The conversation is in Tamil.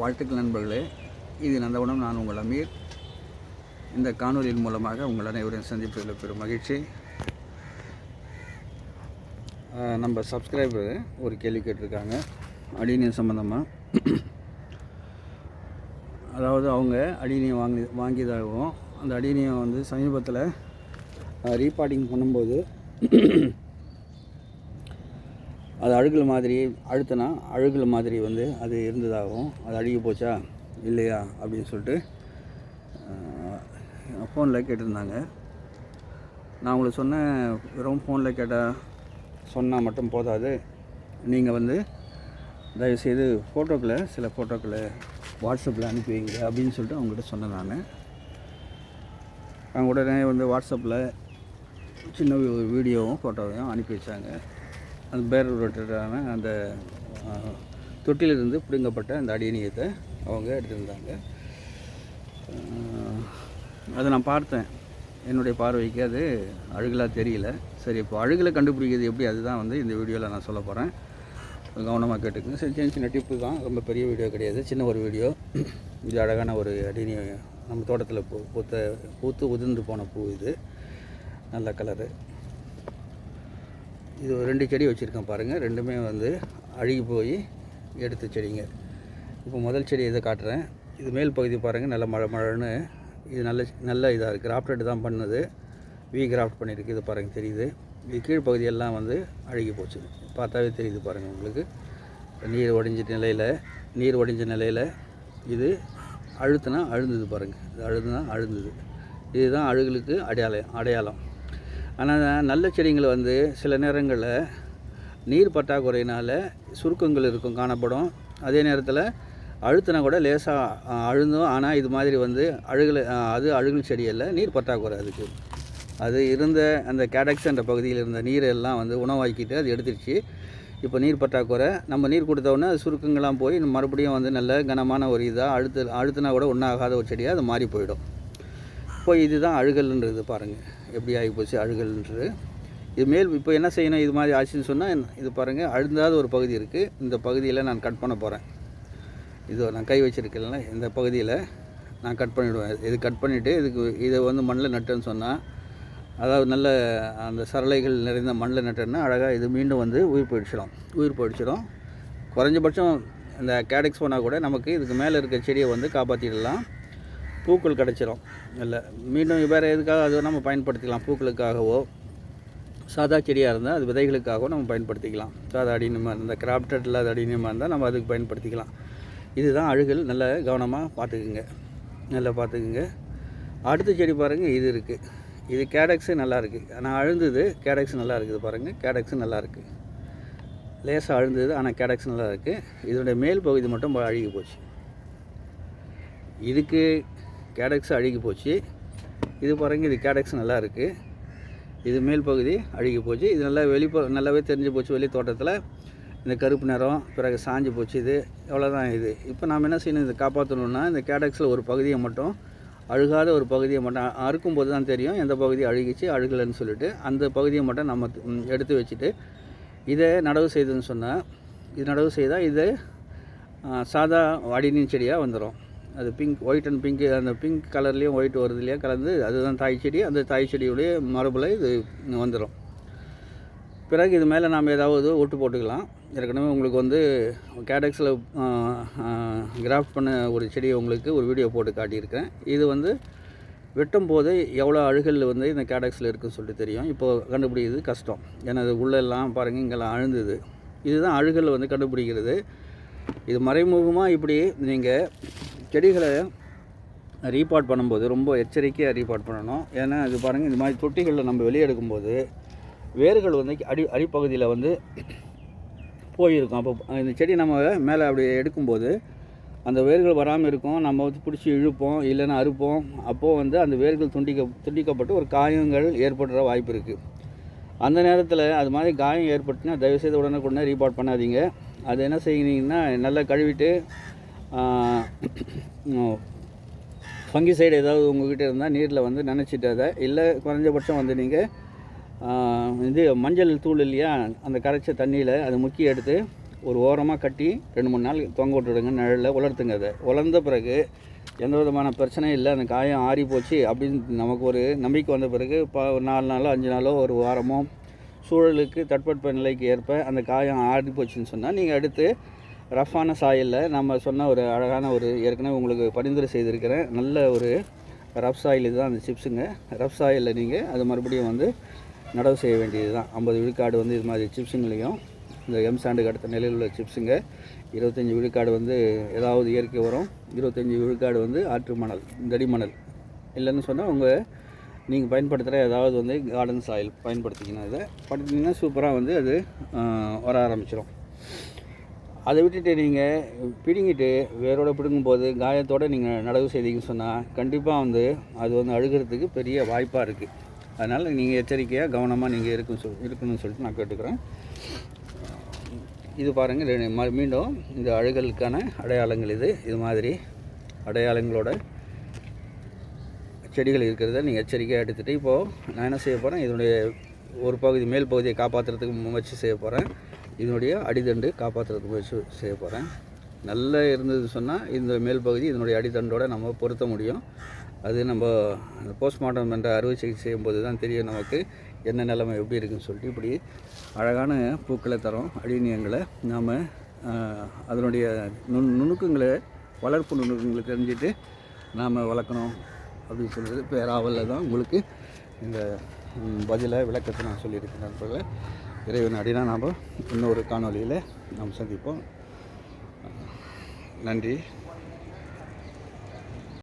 வாழ்த்துக்கள் நண்பர்களே. இது நந்தவனம் நான் உங்கள் அமீர். இந்த காணொலியின் மூலமாக உங்கள் அனைவரையும் சந்திப்பதில் பெரும் மகிழ்ச்சி. நம்ம சப்ஸ்கிரைபர் ஒரு கேள்வி கேட்டிருக்காங்க. அடிநீர் சம்மந்தமாக அதாவது அவங்க அடிநீர் வாங்கி வாங்கியதாகவும் அந்த அடிநீரை வந்து சமீபத்தில் ரீபார்ட்டிங் பண்ணும்போது அது அழுகல் மாதிரி அழுத்தினா அழுகல் மாதிரி வந்து அது இருந்ததாகவும் அது அழுகி போச்சா இல்லையா அப்படின்னு சொல்லிட்டு ஃபோனில் கேட்டிருந்தாங்க. நான் உங்களுக்கு சொன்னேன் வெறும் ஃபோனில் கேட்டால் சொன்னால் மட்டும் போதாது. நீங்கள் வந்து தயவுசெய்து ஃபோட்டோக்களை சில ஃபோட்டோக்களை வாட்ஸ்அப்பில் அனுப்பி வைங்க அப்படின்னு சொல்லிட்டு அவங்ககிட்ட சொன்னேன் நான். அவங்க உடனே வந்து வாட்ஸ்அப்பில் சின்ன ஒரு வீடியோவும் ஃபோட்டோவையும் அனுப்பி வச்சாங்க. அந்த பேர் ரிலேட்டடான அந்த தொட்டிலிருந்து பிடுங்கப்பட்ட அந்த அடியணியத்தை அவங்க எடுத்திருந்தாங்க. அதை நான் பார்த்தேன். என்னுடைய பார்வைக்கு அது அழுகலாக தெரியல. சரி இப்போ அழுகலை கண்டுபிடிக்கிறது எப்படி அதுதான் வந்து இந்த வீடியோவில் நான் சொல்ல போகிறேன் கவனமாக கேட்டுக்கங்க. சரி சின்ன சின்ன டிப்பு தான். ரொம்ப பெரிய வீடியோ கிடையாது. சின்ன ஒரு வீடியோ. இது அழகான ஒரு அடினி நம்ம தோட்டத்தில் பூ பூத்த பூத்து உதிர்ந்து போன பூ இது. நல்ல கலரு. இது ஒரு ரெண்டு செடி வச்சுருக்கேன் பாருங்கள் ரெண்டுமே வந்து அழுகி போய் எடுத்த செடிங்க. இப்போ முதல் செடி இதை காட்டுறேன். இது மேல் பகுதி பாருங்கள் நல்ல மழை மழைன்னு. இது நல்ல நல்ல இதாக இருக்குது கிராஃப்டட் தான் பண்ணுது. வி கிராஃப்ட் பண்ணியிருக்கு இது பாருங்கள் தெரியுது. இது கீழ்ப்பகுதியெல்லாம் வந்து அழுகி போச்சு. பார்த்தாவே தெரியுது பாருங்கள் உங்களுக்கு. நீர் உடைஞ்ச நிலையில் நீர் உடைஞ்ச நிலையில் இது அழுத்துனா அழுந்தது பாருங்கள் இது அழுதுனா அழுந்தது. இதுதான் அழுகலுக்கு அடையாளம் அடையாளம். ஆனால் நல்ல செடிங்களை வந்து சில நேரங்களில் நீர் பற்றாக்குறையினால் சுருக்கங்கள் இருக்கும் காணப்படும். அதே நேரத்தில் அழுத்தினா கூட லேசாக அழுந்தும். ஆனால் இது மாதிரி வந்து அழுகல் அது அழுகல் செடியில் நீர் பற்றாக்குறை அதுக்கு. அது இருந்த அந்த கேடக்ஸ் என்ற பகுதியில் இருந்த நீரெல்லாம் வந்து உணவாக்கிட்டு அது எடுத்துருச்சு. இப்போ நீர் பற்றாக்குறை நம்ம நீர் கொடுத்தோன்னே அது சுருக்கங்கள்லாம் போய் மறுபடியும் வந்து நல்ல கனமான ஒரு இதாக அழுத்து அழுத்தினா கூட ஒன்றாகாத ஒரு செடியாக அது மாறி போயிடும். இப்போ இதுதான் அழுகல்ன்றது பாருங்கள் எப்படி ஆகி போச்சு அழுகல்ன்றது. இது மேல் இப்போ என்ன செய்யணும்? இது மாதிரி ஆச்சுன்னு சொன்னால் இது பாருங்கள் அழுந்தாத ஒரு பகுதி இருக்குது இந்த பகுதியில் நான் கட் பண்ண போகிறேன் இது நான் கை வச்சுருக்கேன்ல இந்த பகுதியில் நான் கட் பண்ணிவிடுவேன் இது கட் பண்ணிவிட்டு இதுக்கு இதை வந்து மண்ணில் நட்டுன்னு சொன்னால் அதாவது நல்ல அந்த சரளைகள் நிறைந்த மண்ணில் நட்டோன்னா அழகாக இது மீண்டும் வந்து உயிர் போயிடுச்சிடும். உயிர் போயிடுச்சிடும். குறைஞ்சபட்சம் இந்த கேடெக்ஸ் போனால் கூட நமக்கு இதுக்கு மேலே இருக்க செடியை வந்து காப்பாற்றிடலாம் பூக்கள் கிடச்சிரும். இல்லை மீண்டும் வேறு எதுக்காக அது நம்ம பயன்படுத்திக்கலாம்? பூக்களுக்காகவோ சாதா செடியாக இருந்தால் அது விதைகளுக்காகவும் நம்ம பயன்படுத்திக்கலாம். சாதா அடிநியமாக இருந்தால் கிராப்டட் இல்லாத அடிநியமாக இருந்தால் நம்ம அதுக்கு பயன்படுத்திக்கலாம். இதுதான் அழுகல். நல்ல கவனமாக பார்த்துக்குங்க. நல்லா பார்த்துக்குங்க. அடுத்த செடி பாருங்கள் இது இருக்குது இது கேடக்ஸு நல்லாயிருக்கு ஆனால் அழுந்தது கேடக்ஸ் நல்லா இருக்குது பாருங்கள் கேடக்ஸு நல்லா இருக்குது லேசாக அழுந்தது ஆனால் கேடக்ஸ் நல்லா இருக்குது இதனுடைய மேல் பகுதி மட்டும் அழுகி போச்சு. இதுக்கு கேடக்ஸ் அழுகி போச்சு. இது பாருங்க இது கேடக்ஸ் நல்லா இருக்குது இது மேல் பகுதி அழுகி போச்சு. இது நல்லா வெளிப்ப நல்லாவே தெரிஞ்சு போச்சு வெளி தோட்டத்தில். இந்த கருப்பு நிறம் பிறகு சாஞ்சு போச்சு இது. எவ்வளோதான் இது. இப்போ நாம் என்ன செய்யணும்? இதை காப்பாற்றணுன்னா இந்த கேடக்ஸில் ஒரு பகுதியை மட்டும் அழுகாத ஒரு பகுதியை மட்டும் அறுக்கும் போது தான் தெரியும் எந்த பகுதி அழுகிச்சு அழுகலைன்னு சொல்லிட்டு அந்த பகுதியை மட்டும் நம்ம எடுத்து வச்சுட்டு இதை நடவு செய்துன்னு சொன்னால் இது நடவு செய்தால் இது சாதா அடிநீர் செடியாக வந்துடும் அது பிங்க் ஒயிட் அண்ட் பிங்க் அந்த பிங்க் கலர்லேயும் ஒயிட் வருது இல்லையா கலந்து அதுதான் தாய் செடி. அந்த தாய் செடியுடைய மரபில் இது வந்துடும் பிறகு இது மேலே நாம் ஏதாவது ஒட்டு போட்டுக்கலாம். ஏற்கனவே உங்களுக்கு வந்து கேடக்ஸில் கிராஃப்ட் பண்ண ஒரு செடியை உங்களுக்கு ஒரு வீடியோ போட்டு காட்டியிருக்கேன் இது வந்து வெட்டும் போது எவ்வளோ அழுகல் வந்து இந்த கேடக்ஸில் இருக்குன்னு சொல்லிட்டு தெரியும். இப்போது கண்டுபிடிக்கிறது கஷ்டம். ஏன்னா அது உள்ளெல்லாம் பாருங்கள் இங்கெல்லாம் அழுந்தது. இதுதான் அழுகல் வந்து கண்டுபிடிக்கிறது. இது மறைமுகமாக இப்படி நீங்கள் செடிகளை ரீபார்ட் பண்ணும்போது ரொம்ப எச்சரிக்கையாக ரீபார்ட் பண்ணணும். ஏன்னா இது பாருங்கள் இந்த மாதிரி தொட்டிகளில் நம்ம வெளியே எடுக்கும்போது வேர்கள் வந்து அடி அடிப்பகுதியில் வந்து போயிருக்கும். அப்போ இந்த செடி நம்ம மேலே அப்படி எடுக்கும்போது அந்த வேர்கள் வராமல் இருக்கும். நம்ம வந்து பிடிச்சி இழுப்போம் இல்லைன்னா அறுப்போம். அப்போது வந்து அந்த வேர்கள் துண்டிக்க துண்டிக்கப்பட்டு ஒரு காயங்கள் ஏற்படுற வாய்ப்பு இருக்குது அந்த நேரத்தில் அது மாதிரி காயம் ஏற்பட்டுனா தயவுசெய்து உடனுக்குடனே ரீபார்ட் பண்ணாதீங்க. அது என்ன செய்கிறீங்கன்னா நல்லா கழுவிட்டு ஃபங்கிசைடு ஏதாவது உங்கள்கிட்ட இருந்தால் நீரில் வந்து நினச்சிட்டு அதை இல்லை குறைஞ்சபட்சம் வந்து நீங்கள் இது மஞ்சள் தூள் இல்லையா அந்த கரைச்ச தண்ணியில் அது முக்கி எடுத்து ஒரு ஓரமாக கட்டி ரெண்டு மூணு நாள் தொங்க விட்டுடுங்க நிழலில் உலர்த்துங்க அதை. உலர்ந்த பிறகு எந்த விதமான பிரச்சனையும் இல்லை அந்த காயம் ஆறி போச்சு அப்படின்னு நமக்கு ஒரு நம்பிக்கை வந்த பிறகு இப்போ ஒரு நாலு நாளோ அஞ்சு நாளோ ஒரு வாரமோ சூழலுக்கு தட்பட்ப நிலைக்கு ஏற்ப அந்த காயம் ஆறி போச்சுன்னு சொன்னால் நீங்கள் அடுத்து ரஃப்பான சாயலில் நம்ம சொன்ன ஒரு அழகான ஒரு ஏற்கனவே உங்களுக்கு பரிந்துரை செய்திருக்கிறேன். நல்ல ஒரு ரஃப் சாயில் இதுதான் அந்த சிப்ஸுங்க. ரஃப் சாயிலில் நீங்கள் அது மறுபடியும் வந்து நடவு செய்ய வேண்டியது தான் ஐம்பது விழுக்காடு வந்து இது மாதிரி சிப்ஸுங்களையும் இந்த எம் சாண்டுக்கு அடுத்த நிலையில் உள்ள சிப்ஸுங்க. இருபத்தஞ்சி விழுக்காடு வந்து ஏதாவது இயற்கை உரம் இருபத்தஞ்சி விழுக்காடு வந்து ஆற்று மணல் தடி மணல். இல்லைன்னு சொன்னால் உங்கள் நீங்கள் பயன்படுத்துகிற ஏதாவது வந்து கார்டன் சாயில் பயன்படுத்திக்கணும் இதை. படுத்திங்கன்னா சூப்பராக வந்து அது வர ஆரம்பிச்சிடும் அதை விட்டுட்டு நீங்கள் பிடுங்கிட்டு வேரோட பிடுங்கும்போது காயத்தோடு நீங்கள் நடவு செய்தீங்கன்னு சொன்னால் கண்டிப்பாக வந்து அது வந்து அழுகிறதுக்கு பெரிய வாய்ப்பாக இருக்குது அதனால் நீங்கள் எச்சரிக்கையாக கவனமாக நீங்கள் இருக்கும் சொல் இருக்கணும்னு சொல்லிட்டு நான் கேட்டுக்கிறேன். இது பாருங்கள் ம- மீண்டும் இந்த அழுகலுக்கான அடையாளங்கள் இது. இது மாதிரி அடையாளங்களோட செடிகள் இருக்கிறத நீங்கள் எச்சரிக்கையாக எடுத்துகிட்டு இப்போது நான் என்ன செய்ய போகிறேன் இதனுடைய ஒரு பகுதி மேல் பகுதியை காப்பாற்றுறதுக்கு முயற்சி செய்ய போகிறேன் இதனுடைய அடிதண்டு காப்பாற்றுறதுக்கு முயற்சி செய்ய போகிறேன் நல்லா இருந்தது சொன்னால் இந்த மேல் பகுதி இதனுடைய அடிதண்டோடு நம்ம பொருத்த முடியும். அது நம்ம போஸ்ட்மார்ட்டம் என்ற அறுவை சிகிச்சை செய்யும்போது தான் தெரியும் நமக்கு என்ன நிலைமை எப்படி இருக்குன்னு சொல்லிட்டு. இப்படி அழகான பூக்களை தரோம் அடிநியங்களை. நாம் அதனுடைய நுண் நுணுக்கங்களை வளர்ப்பு நுணுக்கங்களை தெரிஞ்சுட்டு நாம் வளர்க்கணும் அப்படின்னு சொல்கிறது பேராவலில் தான் உங்களுக்கு இந்த பதிலை விளக்கத்தை நான் சொல்லியிருக்கேன் நண்பர்களை. இறைவன் அடினா நாம் இன்னொரு காணொலியில் நாம் சந்திப்போம். நன்றி.